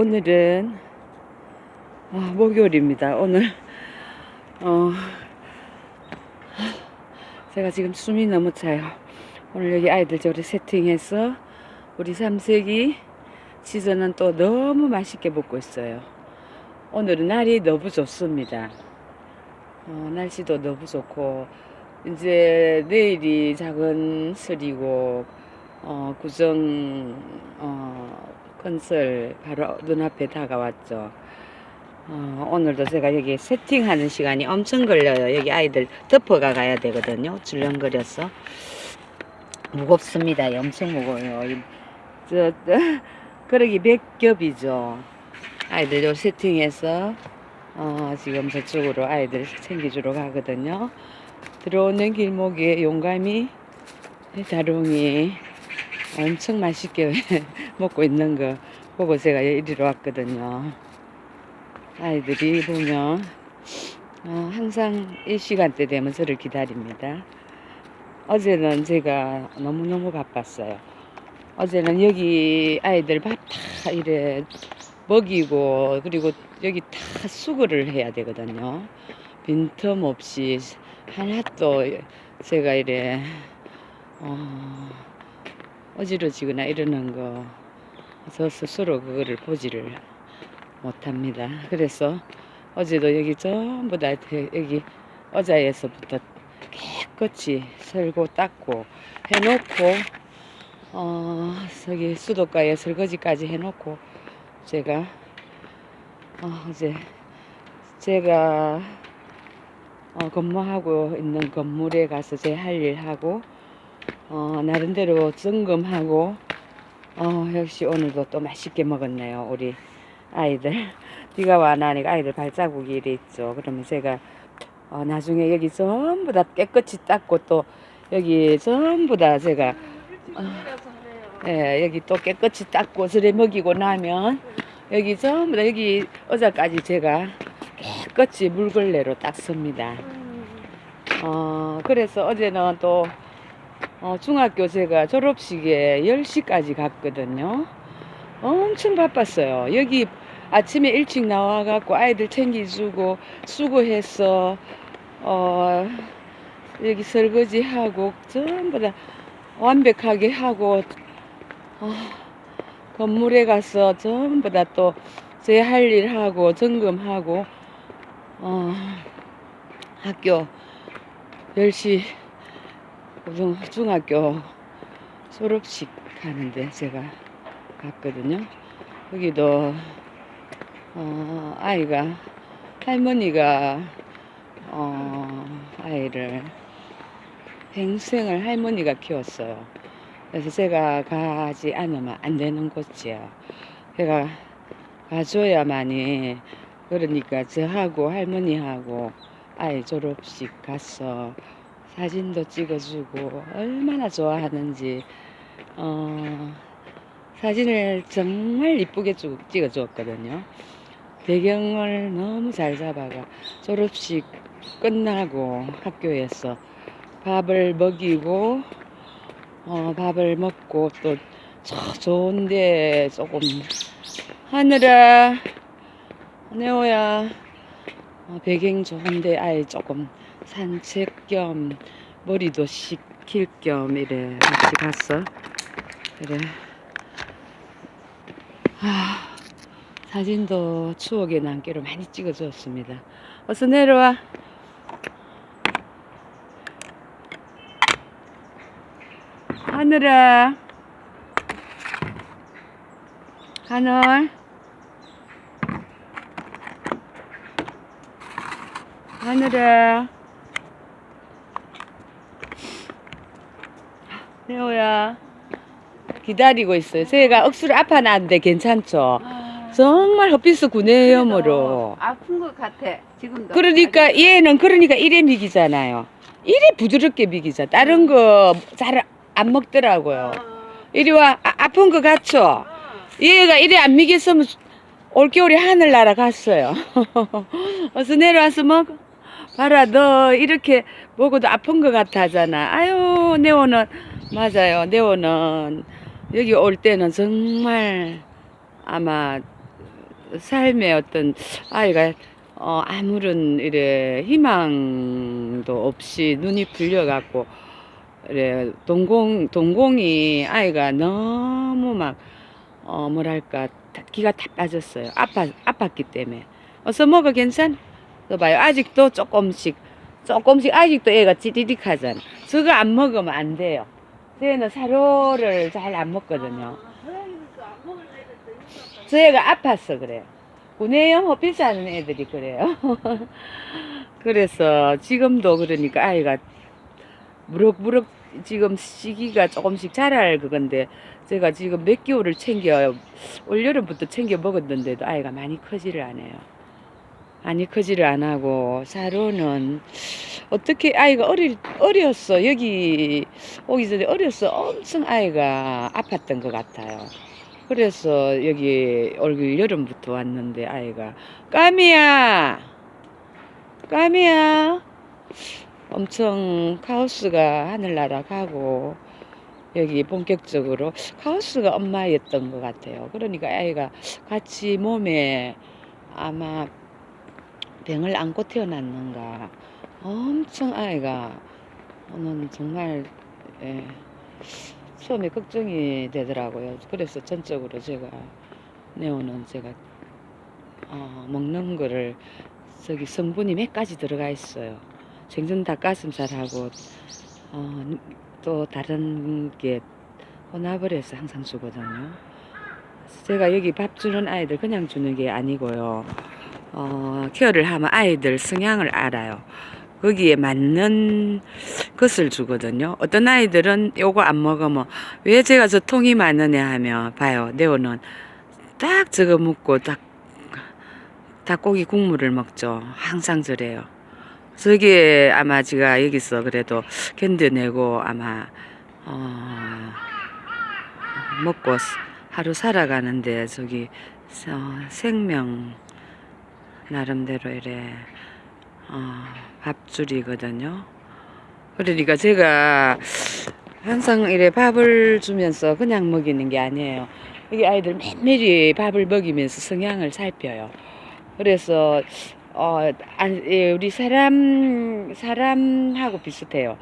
오늘은 어, 목요일입니다. 오늘 어, 제가 지금 숨이 너무 차요. 오늘 여기 아이들 저리 세팅해서 우리 삼색이 시즌은 또 너무 맛있게 먹고 있어요. 오늘은 날이 너무 좋습니다. 어, 날씨도 너무 좋고 이제 내일이 작은 설이고 어, 구정 어, 건설 바로 눈앞에 다가왔죠. 어, 오늘도 제가 여기 세팅하는 시간이 엄청 걸려요. 여기 아이들 덮어가 가야 되거든요. 줄렁거려서 무겁습니다. 엄청 무거워요. 이- 저, 저 그러기 몇 겹이죠. 아이들 요 세팅해서 어, 지금 저쪽으로 아이들 챙겨주러 가거든요. 들어오는 길목에 용감이 다롱이 엄청 맛있게 먹고 있는 거 보고 제가 이리로 왔거든요. 아이들이 보면 어, 항상 이 시간대 되면 저를 기다립니다. 어제는 제가 너무너무 바빴어요. 어제는 여기 아이들 밥 다 이래 먹이고 그리고 여기 다 수거를 해야 되거든요. 빈틈 없이 하나도 제가 이래 어, 어지러지거나 이러는 거 저 스스로 그거를 보지를 못합니다. 그래서 어제도 여기 전부 다 대- 여기 어자에서부터 깨끗이 설고 닦고 해놓고 어 저기 수도가에 설거지까지 해놓고 제가 어 이제 제가 어 근무하고 있는 건물에 가서 제 할 일 하고 어 나름대로 점검하고 어 역시 오늘도 또 맛있게 먹었네요 우리 아이들. 비가 와 나니까 아이들 발자국이 이래 있죠. 그러면 제가 어 나중에 여기 전부 다 깨끗이 닦고 또 여기 전부 다 제가 예, 여기 또 깨끗이 닦고 스레 먹이고 나면 여기 전부 다 여기 어제까지 제가 깨끗이 물걸레로 닦습니다. 어, 그래서 어제는 또 어, 중학교 제가 졸업식에 10시까지 갔거든요. 엄청 바빴어요. 여기 아침에 일찍 나와갖고 아이들 챙겨주고 수고해서 어, 여기 설거지하고 전부 다 완벽하게 하고 어, 건물에 가서 전부 다 또 제 할 일 하고 점검하고 어, 학교 10시 고등 중학교 졸업식 하는데 제가 갔거든요. 거기도 어, 아이가 할머니가 어, 아이를 평생을 할머니가 키웠어요. 그래서 제가 가지 않으면 안 되는 곳이에요. 제가 가줘야만이 그러니까 저하고 할머니하고 아이 졸업식 가서 사진도 찍어주고 얼마나 좋아하는지 어, 사진을 정말 이쁘게 쭉 찍어주었거든요. 배경을 너무 잘 잡아가 졸업식 끝나고 학교에서 밥을 먹이고 어, 밥을 먹고 또저 좋은데 조금 하늘아 네오야 어, 배경 좋은데 아이 조금 산책 겸 머리도 식힐 겸 이래. 같이 갔어. 그래. 아, 사진도 추억의 남기로 많이 찍어주었습니다. 어서 내려와. 하늘아. 하늘 하늘아 세호야 기다리고 있어요. 세가 억수로 아파놨는데 괜찮죠? 정말 헛비스 구내염으로. 아픈 것 같아 지금도. 그러니까 얘는 그러니까 이래 미기잖아요. 이래 부드럽게 미기잖아 다른 거 잘 안 먹더라고요. 이리 와. 아, 아픈 거 같죠? 얘가 이래 안 미겠으면 올겨울에 하늘 날아갔어요. 어서 내려와서 먹어. 봐라, 너 이렇게 먹어도 아픈 것 같아 하잖아. 아유, 네오는, 맞아요. 네오는 여기 올 때는 정말 아마 삶의 어떤 아이가 어, 아무런 이래 희망도 없이 눈이 풀려갖고 이래 동공 동공이 아이가 너무 막 어, 뭐랄까 다- 기가 다 빠졌어요. 아파 아팠기 때문에 어서 먹어 괜찮? 또 봐요 아직도 조금씩 조금씩 아직도 애가 찌릿하잖아. 저거 안 먹으면 안 돼요. 쟤는 사료를 잘 안 먹거든요. 저 애가 아팠어 그래요. 구내염 비싸는 애들이 그래요. 그래서 지금도 그러니까 아이가 무럭무럭 지금 시기가 조금씩 자랄 그건데 제가 지금 몇 개월을 챙겨 올 여름부터 챙겨 먹었는데도 아이가 많이 커지를 안 해요. 많이 커지를 안 하고 사료는 어떻게 아이가 어리 어렸어 여기 오기 전에 어렸어 엄청 아이가 아팠던 것 같아요. 그래서 여기 올 여름부터 왔는데 아이가 까미야 까미야 엄청 카오스가 하늘나라 가고 여기 본격적으로 카오스가 엄마였던 것 같아요. 그러니까 아이가 같이 몸에 아마 병을 안고 태어났는가 엄청 아이가 오늘 정말 예, 처음에 걱정이 되더라고요. 그래서 전적으로 제가 네오는 제가 어, 먹는 거를 저기 성분이 몇 가지 들어가 있어요. 생선 닭가슴살하고 어, 또 다른 게 혼합을 해서 항상 주거든요. 제가 여기 밥 주는 아이들 그냥 주는 게 아니고요. 어, 케어를 하면 아이들 성향을 알아요. 거기에 맞는 것을 주거든요. 어떤 아이들은 요거 안 먹으면 왜 제가 저 통이 많으냐 하면 봐요. 네오는 딱 저거 먹고 딱 닭고기 국물을 먹죠. 항상 저래요. 저게 아마 제가 여기서 그래도 견뎌내고 아마 어, 먹고 하루 살아가는데 저기 어, 생명 나름대로 이래 어, 밥줄이거든요. 그러니까 제가 항상 이래 밥을 주면서 그냥 먹이는 게 아니에요. 여기 아이들 매일매일 밥을 먹이면서 성향을 살펴요. 그래서 어, 안- 예, 우리 사람 사람하고 비슷해요.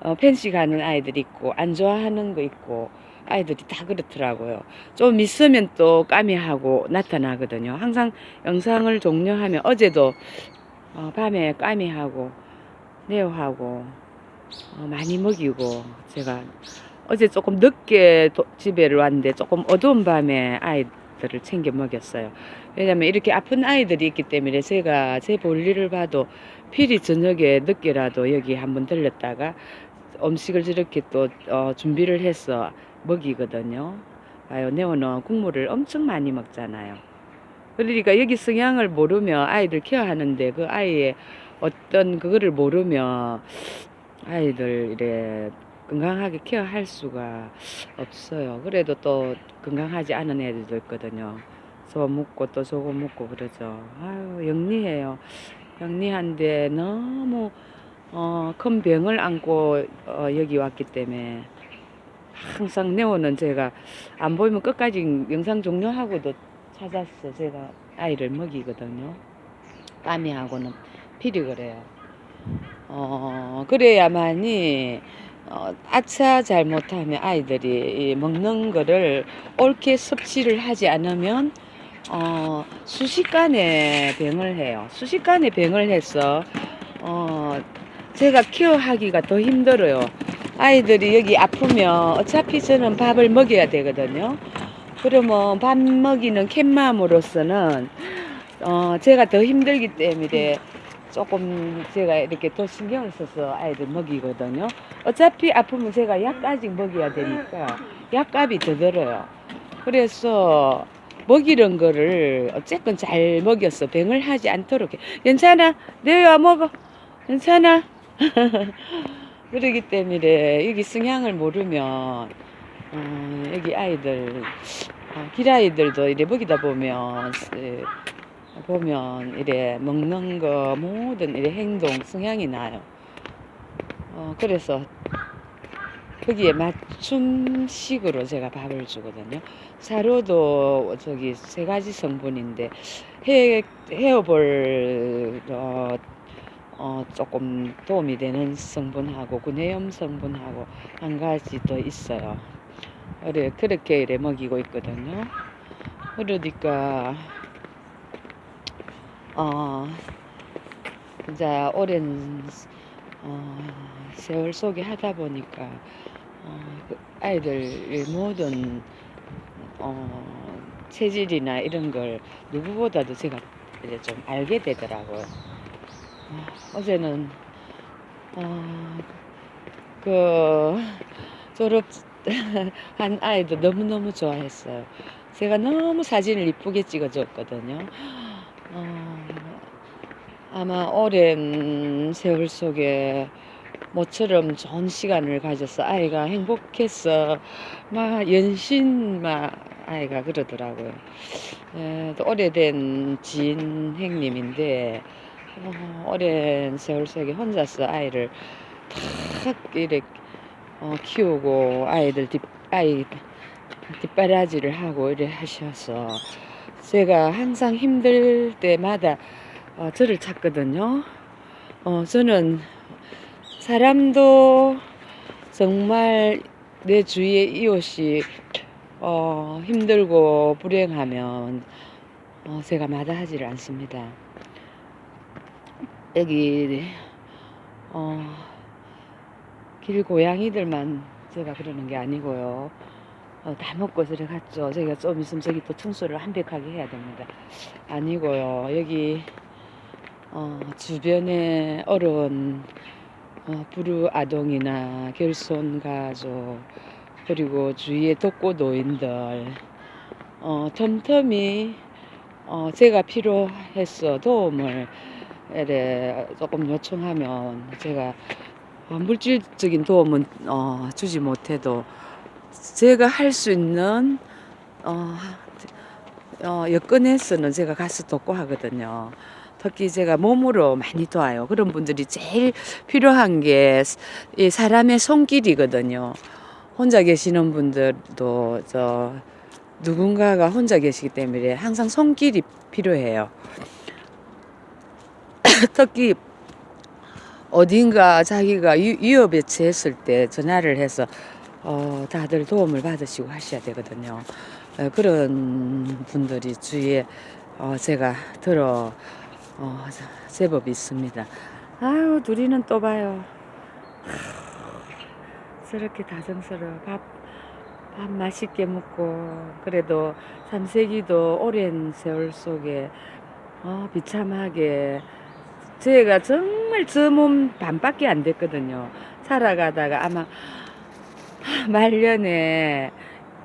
어, 펜시 가는 아이들 있고 안 좋아하는 거 있고 아이들이 다 그렇더라고요. 좀 있으면 또 까미하고 나타나거든요. 항상 영상을 종료하면 어제도 어, 밤에 까미하고 네오하고 어, 많이 먹이고 제가 어제 조금 늦게 도- 집에를 왔는데 조금 어두운 밤에 아이들을 챙겨 먹였어요. 왜냐면 이렇게 아픈 아이들이 있기 때문에 제가 제 볼일을 봐도 필히 저녁에 늦게라도 여기 한번 들렸다가 음식을 저렇게 또 어, 준비를 해서 먹이거든요. 아유, 네오는 국물을 엄청 많이 먹잖아요. 그러니까 여기 성향을 모르면 아이들 케어하는데 그 아이의 어떤 그거를 모르면 아이들 이래 건강하게 케어할 수가 없어요. 그래도 또 건강하지 않은 애들도 있거든요. 저거 먹고 또 저거 먹고 그러죠. 아유, 영리해요. 영리한데 너무 어, 큰 병을 안고 어, 여기 왔기 때문에 항상 네오는 제가 안 보이면 끝까지 영상 종료하고도 찾았어. 제가 아이를 먹이거든요. 까미하고는 필히 그래요. 어, 그래야만이 어, 아차 잘못하면 아이들이 이 먹는 거를 옳게 섭취를 하지 않으면 어, 순식간에 병을 해요. 순식간에 병을 해서 어, 제가 케어하기가 더 힘들어요. 아이들이 여기 아프면 어차피 저는 밥을 먹여야 되거든요. 그러면 밥 먹이는 캣맘으로서는 어, 제가 더 힘들기 때문에 조금 제가 이렇게 더 신경을 써서 아이들 먹이거든요. 어차피 아프면 제가 약까지 먹여야 되니까 약값이 더 들어요. 그래서 먹이는 거를 어쨌건 잘 먹여서 병을 하지 않도록 해. 괜찮아. 내와 먹어. 괜찮아. 그러기 때문에 여기 성향을 모르면 어, 여기 아이들 어, 길아이들도 이래 먹이다 보면 에, 보면 이래 먹는 거 모든 이래 행동 성향이 나요. 어, 그래서 거기에 맞춤식으로 제가 밥을 주거든요. 사료도 저기 세 가지 성분인데 해 헤어볼 어, 어 조금 도움이 되는 성분하고 구내염 성분하고 한 가지 더 있어요. 그래 그렇게 이래 먹이고 있거든요. 그러니까 어 이제 오랜 어, 세월 속에 하다 보니까 어, 그 아이들 모든 어, 체질이나 이런 걸 누구보다도 제가 이제 좀 알게 되더라고요. 어, 어제는 어, 그 졸업한 아이도 너무너무 좋아했어요. 제가 너무 사진을 이쁘게 찍어줬거든요. 어, 아마 오랜 세월 속에 모처럼 좋은 시간을 가져서 아이가 행복해서 막 연신 막 아이가 그러더라고요. 에, 또 오래된 지인 형님인데 어, 오랜 세월 속에 혼자서 아이를 탁 이렇게 어, 키우고 아이들 뒷 아이 뒷바라지를 하고 이래 하셔서 제가 항상 힘들 때마다 어, 저를 찾거든요. 어, 저는 사람도 정말 내 주위에 이웃이 어, 힘들고 불행하면 어, 제가 마다하지를 않습니다. 여기 어, 길 고양이들만 제가 그러는 게 아니고요. 어, 다 먹고 저래 갔죠. 저희가 좀 있으면 저기 또 청소를 완벽하게 해야 됩니다. 아니고요. 여기 어, 주변에 어려운 어, 부르 아동이나 결손 가족 그리고 주위에 독거 노인들 어, 틈틈이 어, 제가 필요해서 도움을 이래 조금 요청하면 제가 어, 물질적인 도움은 어, 주지 못해도 제가 할 수 있는 어, 어, 여건에서는 제가 가서 돕고 하거든요. 특히 제가 몸으로 많이 도와요. 그런 분들이 제일 필요한 게 이 사람의 손길이거든요. 혼자 계시는 분들도 저 누군가가 혼자 계시기 때문에 항상 손길이 필요해요. 특히 어딘가 자기가 위- 위협에 처했을 때 전화를 해서 어, 다들 도움을 받으시고 하셔야 되거든요. 어, 그런 분들이 주위에 어, 제가 들어 어, 제법 있습니다. 아유, 둘이는 또 봐요. 저렇게 다정스러워. 밥, 밥 맛있게 먹고, 그래도 삼세기도 오랜 세월 속에, 어, 비참하게, 제가 정말 저 몸 반밖에 안 됐거든요. 살아가다가 아마, 말년에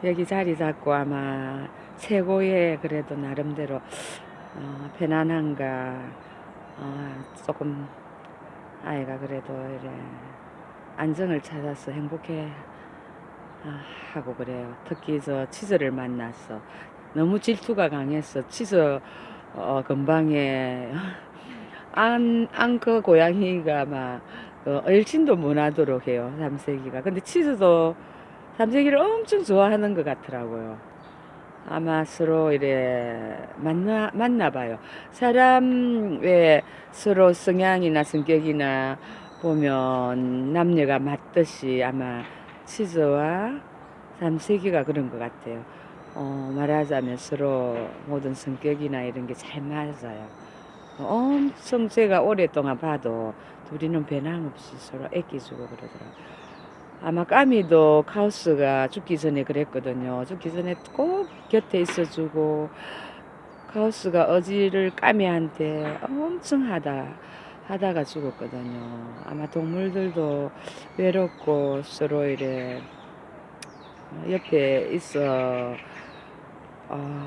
여기 자리 잡고 아마 최고의 그래도 나름대로 어, 편안한가 어, 조금 아이가 그래도 이래 안정을 찾아서 행복해 아, 하고 그래요. 특히 저 치즈를 만나서 너무 질투가 강해서 치즈 어, 근방에 안, 앙크 고양이가 막 어, 얼씬도 못 하도록 해요. 삼세기가. 근데 치즈도 삼세기를 엄청 좋아하는 것 같더라고요. 아마 서로 이래 만나 만나 봐요. 사람 왜 서로 성향이나 성격이나 보면 남녀가 맞듯이 아마 치즈와 삼세기가 그런 것 같아요. 어, 말하자면 서로 모든 성격이나 이런 게 잘 맞아요. 엄청 제가 오랫동안 봐도 둘이는 변함없이 서로 애끼주고 그러더라고요. 아마 까미도 카우스가 죽기 전에 그랬거든요. 죽기 전에 꼭 곁에 있어주고 카우스가 어지를 까미한테 엄청 하다 하다가 죽었거든요. 아마 동물들도 외롭고 서로 이래 옆에 있어 어,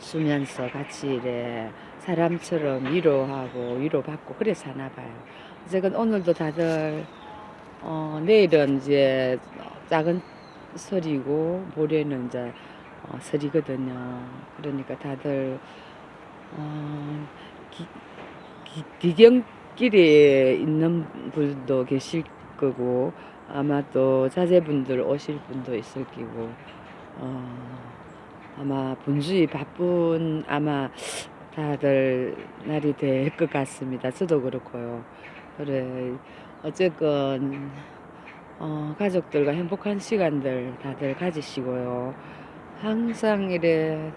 주면서 같이 이래 사람처럼 위로하고 위로받고 그래 사나 봐요. 어쨌건 오늘도 다들 어, 내일은 이제 작은 설이고 모레는 이제 어, 설이거든요. 그러니까 다들 어, 기, 기, 기경길에 있는 분도 계실 거고 아마 또 자제분들 오실 분도 있을 끼고 어, 아마 분주히 바쁜 아마 다들 날이 될 것 같습니다. 저도 그렇고요. 그래 어쨌건 어, 가족들과 행복한 시간들 다들 가지시고요. 항상 이래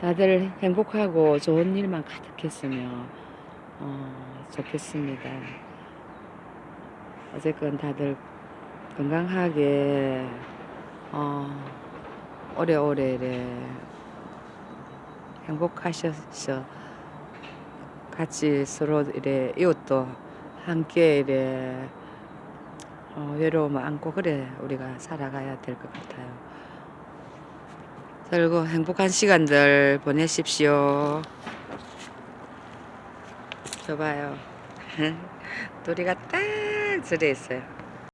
다들 행복하고 좋은 일만 가득했으면 어, 좋겠습니다. 어쨌건 다들 건강하게 어, 오래오래 이래 행복하셔서 같이 서로 이래 이웃도 함께 이래 어, 외로움을 안고 그래 우리가 살아가야 될 것 같아요. 그리고 행복한 시간들 보내십시오. 저 봐요. 둘이가 딱 저래 있어요.